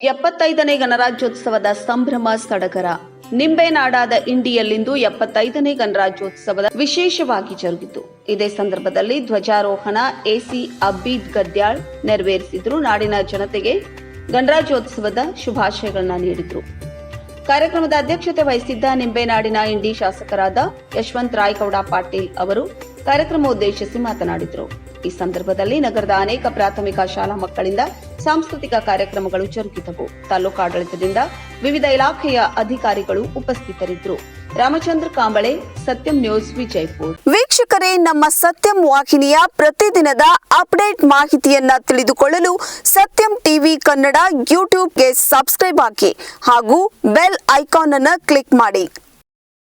ಎಪ್ಪತ್ತೈದನೇ ಗಣರಾಜ್ಯೋತ್ಸವದ ಸಂಭ್ರಮ ಸಡಗರ. ನಿಂಬೆನಾಡಾದ ಇಂಡಿಯಲ್ಲಿಂದು ಎಪ್ಪತ್ತೈದನೇ ಗಣರಾಜ್ಯೋತ್ಸವದ ವಿಶೇಷವಾಗಿ ಜರುಗಿತು. ಇದೇ ಸಂದರ್ಭದಲ್ಲಿ ಧ್ವಜಾರೋಹಣ ಎಸಿ ಅಬ್ಬೀದ್ ಗದ್ಯಾಳ್ ನೆರವೇರಿಸಿದ್ರು. ನಾಡಿನ ಜನತೆಗೆ ಗಣರಾಜ್ಯೋತ್ಸವದ ಶುಭಾಶಯಗಳನ್ನ ನೀಡಿದ್ರು. ಕಾರ್ಯಕ್ರಮದ ಅಧ್ಯಕ್ಷತೆ ವಹಿಸಿದ್ದ ನಿಂಬೆನಾಡಿನ ಇಂಡಿ ಶಾಸಕರಾದ ಯಶವಂತ್ ರಾಯ್ಗೌಡ ಪಾಟೀಲ್ ಅವರು ಕಾರ್ಯಕ್ರಮ ಉದ್ದೇಶಿಸಿ ಮಾತನಾಡಿದರು. ಈ ಸಂದರ್ಭದಲ್ಲಿ ನಗರದ ಅನೇಕ ಪ್ರಾಥಮಿಕ ಶಾಲಾ ಮಕ್ಕಳಿಂದ ಸಾಂಸ್ಕೃತಿಕ ಕಾರ್ಯಕ್ರಮಗಳು ಜರುಗಿದವು. ತಾಲೂಕು ಆಡಳಿತದಿಂದ ವಿವಿಧ ಇಲಾಖೆಯ ಅಧಿಕಾರಿಗಳು ಉಪಸ್ಥಿತರಿದ್ದರು. ರಾಮಚಂದ್ರ ಕಾಂಬಳೆ, ಸತ್ಯಂ ನ್ಯೂಸ್, ವಿಜಯಪುರ. ವೀಕ್ಷಕರೇ, ನಮ್ಮ ಸತ್ಯಂ ವಾಹಿನಿಯ ಪ್ರತಿದಿನದ ಅಪ್ಡೇಟ್ ಮಾಹಿತಿಯನ್ನ ತಿಳಿದುಕೊಳ್ಳಲು ಸತ್ಯಂ ಟಿವಿ ಕನ್ನಡ ಯೂಟ್ಯೂಬ್ಗೆ ಸಬ್ಸ್ಕ್ರೈಬ್ ಹಾಕಿ ಹಾಗೂ ಬೆಲ್ ಐಕಾನ್ ಅನ್ನು ಕ್ಲಿಕ್ ಮಾಡಿ.